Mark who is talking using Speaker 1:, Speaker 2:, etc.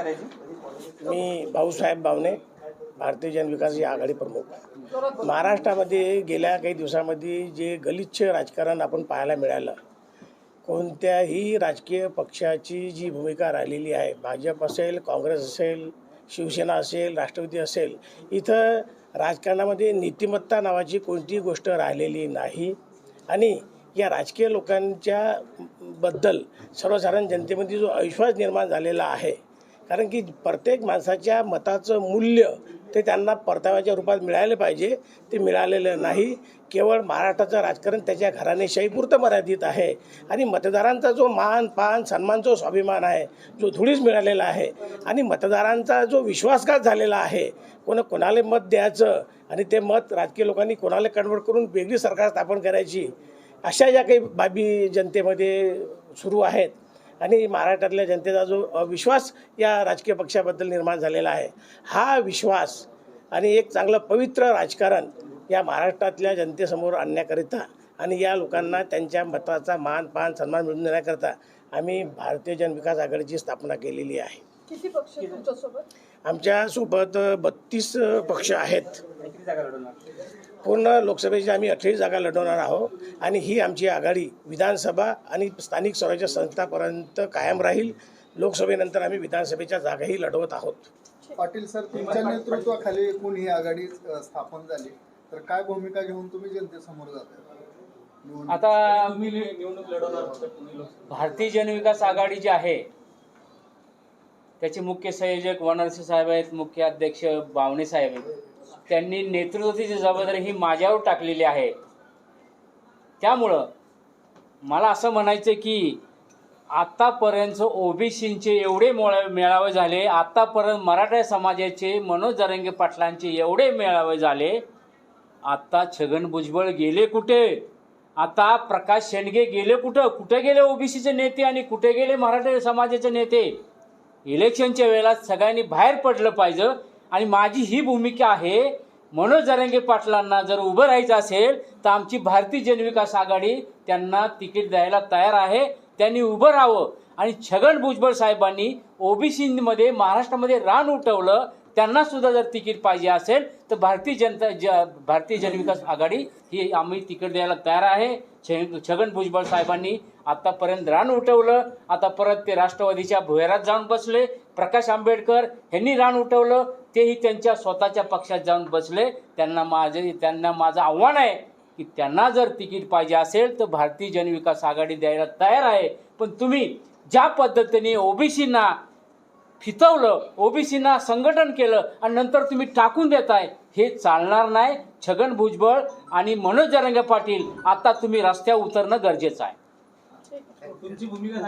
Speaker 1: करायची?
Speaker 2: मी भाऊसाहेब भावने भारतीय जनविकास ही आघाडी प्रमुख. महाराष्ट्रामध्ये गेल्या काही दिवसामध्ये जे गलिच्छ राजकारण आपण पाहायला मिळालं कोणत्याही राजकीय पक्षाची जी भूमिका राहिलेली आहे भाजप असेल काँग्रेस असेल शिवसेना असेल राष्ट्रवादी असेल इथं राजकारणामध्ये नीतिमत्ता नावाची कोणतीही गोष्ट राहिलेली नाही. आणि या राजकीय लोकांच्या बद्दल सर्वसाधारण जनतेमध्ये जो अविश्वास निर्माण झालेला आहे कारण की प्रत्येक माणसाच्या मताचं मूल्य ते त्यांना परताव्याच्या रूपात मिळालं पाहिजे. ते मिळालेलं नाही. केवळ महाराष्ट्राचं राजकारण त्याच्या घराणेशाहीपुरतं मर्यादित आहे. आणि मतदारांचा जो मान पान सन्मान जो स्वाभिमान आहे जो धुळीस मिळालेला आहे आणि मतदारांचा जो विश्वासघात झालेला आहे कोणा कोणाला मत द्यायचं आणि ते मत राजकीय लोकांनी कोणाला कन्वर्ट करून वेगळी सरकार स्थापन करायची अशा ज्या काही बाबी जनतेमध्ये सुरू आहेत आणि महाराष्ट्रातल्या जनतेचा जो विश्वास या राजकीय पक्षाबद्दल निर्माण झालेला आहे हा विश्वास आणि एक चांगलं पवित्र राजकारण या महाराष्ट्रातल्या जनतेसमोर आणण्याकरिता आणि या लोकांना त्यांच्या मताचा मान पान सन्मान मिळवून देण्याकरिता आम्ही भारतीय जनविकास आघाडीची स्थापना केलेली आहे.
Speaker 3: किती पक्ष
Speaker 2: आमच्यासोबत बत्तीस पक्ष आहेत. पूर्ण लोकसभेची आम्ही अठ्ठावीस जागा लढवणार आहोत आणि ही आमची आघाडी विधानसभा आणि स्थानिक स्वराज्य संस्थापर्यंत कायम राहील. लोकसभेनंतर आम्ही विधानसभेच्या जागाही लढवत आहोत.
Speaker 4: पाटील सर तुमच्या नेतृत्वाखाली एकूण ही आघाडी स्थापन झाली. तर काय भूमिका घेऊन तुम्ही जनतेसमोर जाता?
Speaker 5: आता भारतीय जनविकास आघाडी जी आहे त्याचे मुख्य संयोजक वनरसे साहेब आहेत मुख्य अध्यक्ष बावणे साहेब आहेत. त्यांनी नेतृत्वाची जबाबदारी ही माझ्यावर टाकलेली आहे. त्यामुळं मला असं म्हणायचं की आत्तापर्यंत ओबीसींचे एवढे मोळा मेळावे झाले आत्तापर्यंत मराठा समाजाचे मनोज जरंगे पाटलांचे एवढे मेळावे झाले आत्ता छगन भुजबळ गेले कुठे? आता प्रकाश शेंडगे गेले कुठं? कुठे गेले ओबीसीचे नेते आणि कुठे गेले मराठा समाजाचे नेते? इलेक्शनच्या वेळेला सगळ्यांनी बाहेर पडलं पाहिजे. आणि माझी ही भूमिका आहे मनोज जरंगे पाटलांना जर उभं राहायचं असेल तर आमची भारतीय जनविकास आघाडी त्यांना तिकीट द्यायला तयार आहे. त्यांनी उभं राहावं. आणि छगन भुजबळ साहेबांनी ओबीसीमध्ये महाराष्ट्रामध्ये रान उठवलं. त्यांना सुद्धा जर तिकीट पाहिजे असेल तर भारतीय जनता ज भारतीय जनविकास आघाडी ही आम्ही तिकीट द्यायला तयार आहे. छगन भुजबळ साहेबांनी आतापर्यंत रान उठवलं. आता परत ते राष्ट्रवादीच्या भुयारात जाऊन बसले. प्रकाश आंबेडकर यांनी रान उठवलं. तेही त्यांच्या स्वतःच्या पक्षात जाऊन बसले. त्यांना माझे त्यांना माझं आव्हान आहे की त्यांना जर तिकीट पाहिजे असेल तर भारतीय जनविकास आघाडी द्यायला तयार आहे. पण तुम्ही ज्या पद्धतीने ओबीसींना फितवलं ओबीसींना संघटन केलं आणि नंतर तुम्ही टाकून देताय हे चालणार नाही छगन भुजबळ आणि मनोज जरंगे पाटील आता तुम्ही रस्त्यावर उतरणं गरजेचं आहे.
Speaker 1: तुमची भूमिका